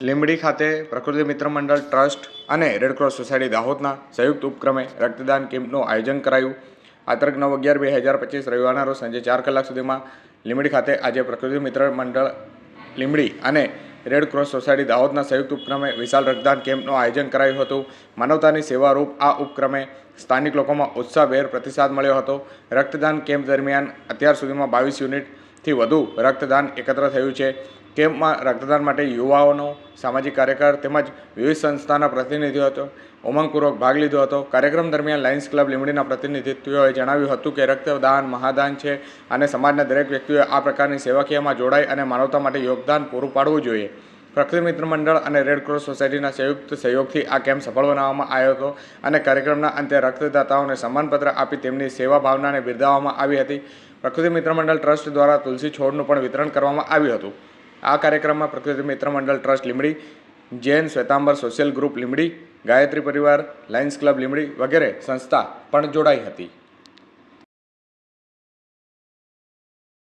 લીંબડી ખાતે પ્રકૃતિ મિત્ર મંડળ ટ્રસ્ટ અને રેડક્રોસ સોસાયટી દાહોદના સંયુક્ત ઉપક્રમે રક્તદાન કેમ્પનું આયોજન કરાયું. આ નવ અગિયાર બે હજાર પચીસ રવિવારના રોજ સાંજે ચાર કલાક સુધીમાં લીંબડી ખાતે આજે પ્રકૃતિ મિત્ર મંડળ લીંબડી અને રેડ ક્રોસ સોસાયટી દાહોદના સંયુક્ત ઉપક્રમે વિશાળ રક્તદાન કેમ્પનું આયોજન કરાયું હતું. માનવતાની સેવારૂપ આ ઉપક્રમે સ્થાનિક લોકોમાં ઉત્સાહભેર પ્રતિસાદ મળ્યો હતો. રક્તદાન કેમ્પ દરમિયાન અત્યાર સુધીમાં બાવીસ યુનિટથી વધુ રક્તદાન એકત્ર થયું છે. કેમ્પમાં રક્તદાન માટે યુવાઓનો, સામાજિક કાર્યકર તેમજ વિવિધ સંસ્થાના પ્રતિનિધિઓ હતો. ઉમંગપૂર્વક ભાગ લીધો હતો. કાર્યક્રમ દરમિયાન લાયન્સ ક્લબ લીંબડીના પ્રતિનિધિત્વોએ જણાવ્યું હતું કે રક્તદાન મહાદાન છે અને સમાજના દરેક વ્યક્તિઓએ આ પ્રકારની સેવાકીયમાં જોડાઈ અને માનવતા માટે યોગદાન પૂરું પાડવું જોઈએ. પ્રકૃતિ મિત્ર મંડળ અને રેડ ક્રોસ સોસાયટીના સંયુક્ત સહયોગથી આ કેમ્પ સફળ બનાવવામાં આવ્યો હતો અને કાર્યક્રમના અંતે રક્તદાતાઓને સન્માનપત્ર આપી તેમની સેવા ભાવનાને બિરદાવવામાં આવી હતી. પ્રકૃતિ મિત્ર મંડળ ટ્રસ્ટ દ્વારા તુલસી છોડનું પણ વિતરણ કરવામાં આવ્યું હતું. આ કાર્યક્રમમાં પ્રકૃતિ મિત્ર મંડળ trust Limdi Jain Shwetambar social group Limdi Gayatri Parivar, Lions Club Limdi વગેરે સંસ્થા પણ જોડાઈ હતી.